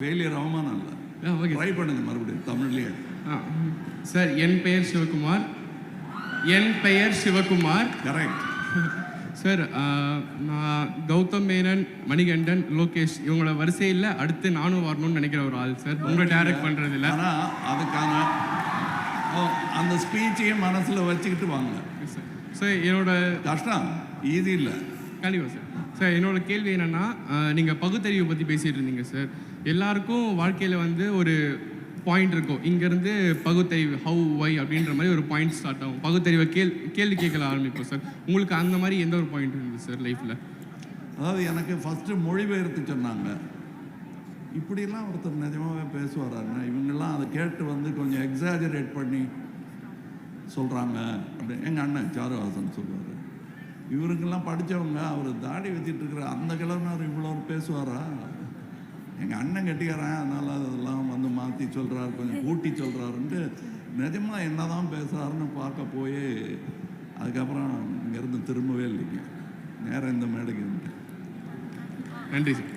Failure அவமானம் இல்லை okay. Try பண்ணுங்க மறுபடியும் தமிழ்லயே. ஆ சார் என் பெயர் சிவகுமார். என் பெயர் சிவகுமார். கரெக்ட் சார் நான் கௌதம் மேனன் மணிகண்டன் லோகேஷ் இவங்களோட வரிசையில் அடுத்து நானும் வரணும்னு நினைக்கிற ஒரு ஆள் சார். உங்களை டைரக்ட் பண்ணுறதில்ல ஆனா அதுக்கான அந்த ஸ்பீச்சையும் மனசுல வச்சுக்கிட்டு வாங்க. சார் என்னோட கஷ்டம். ஈஸி இல்லை. கண்டிப்பாக சார் சார் என்னோட கேள்வி என்னென்னா நீங்கள் பகுத்தறிவை பற்றி பேசிகிட்டு இருந்தீங்க சார். எல்லாருக்கும் வாழ்க்கையில் வந்து ஒரு பாயிண்ட் இருக்கும். இங்கேருந்து பகுத்தறிவு ஹவு ஒய் அப்படின்ற மாதிரி ஒரு பாயிண்ட் ஸ்டார்ட் ஆகும். பகுத்தறிவை கேள் கேள்வி கேட்கல ஆரம்பிப்போம் சார். உங்களுக்கு அந்த மாதிரி எந்த ஒரு பாயிண்ட் இருந்தது சார் லைஃப்பில் அதாவது எனக்கு ஃபஸ்ட்டு மொழிபெயர்த்து சொன்னாங்க. இப்படியெல்லாம் ஒருத்தர் நிஜமாகவே பேசுவாராங்க. இவங்கெல்லாம் அதை கேட்டு வந்து கொஞ்சம் எக்ஸாஜரேட் பண்ணி சொல்கிறாங்க அப்படின்னு எங்கள் அண்ணன் சாருவாசன் சொல்லுவார். இவருக்கெல்லாம் படித்தவங்க அவர் தாடி வச்சிட்டு இருக்கிற அந்த கிழமையார் இவ்வளோ பேசுவாரா? எங்கள் அண்ணன் கட்டிக்காரன் அதனால் அதெல்லாம் வந்து மாற்றி சொல்கிறாரு கொஞ்சம் கூட்டி சொல்கிறாருன்ட்டு நிஜமாக என்ன தான் பேசுகிறாருன்னு பார்க்க போய் அதுக்கப்புறம் இங்கேருந்து திரும்பவே இல்லைங்க. நேரம் இந்த மேடைக்கு நன்றி சார்.